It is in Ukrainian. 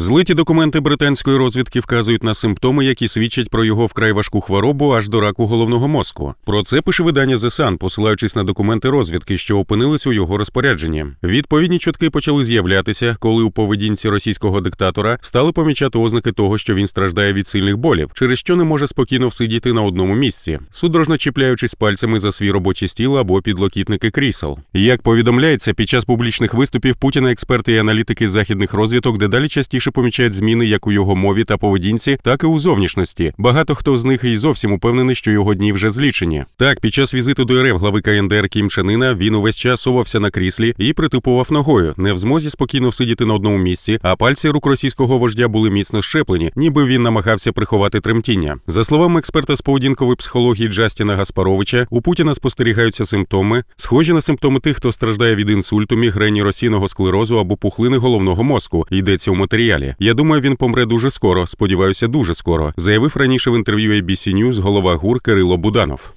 Злиті документи британської розвідки вказують на симптоми, які свідчать про його вкрай важку хворобу аж до раку головного мозку. Про це пише видання The Sun, посилаючись на документи розвідки, що опинились у його розпорядженні. Відповідні чутки почали з'являтися, коли у поведінці російського диктатора стали помічати ознаки того, що він страждає від сильних болів, через що не може спокійно всидіти на одному місці, судорожно чіпляючись пальцями за свій робочий стіл або підлокітники крісел. Як повідомляється, під час публічних виступів Путіна експерти і аналітики західних розвиток дедалі частіше помічають зміни як у його мові та поведінці, так і у зовнішності. Багато хто з них і зовсім упевнений, що його дні вже злічені. Так, під час візиту до РФ глави КНДР Кім Чен Іна він увесь час совався на кріслі і притупував ногою, не в змозі спокійно всидіти на одному місці, а пальці рук російського вождя були міцно щеплені, ніби він намагався приховати тремтіння. За словами експерта з поведінкової психології Джастіна Гаспаровича, у Путіна спостерігаються симптоми, схожі на симптоми тих, хто страждає від інсульту, мігрені російного склерозу або пухлини головного мозку. Йдеться у матеріалі. Я думаю, він помре дуже скоро. Сподіваюся, дуже скоро. Заявив раніше в інтерв'ю ABC News голова ГУР Кирило Буданов.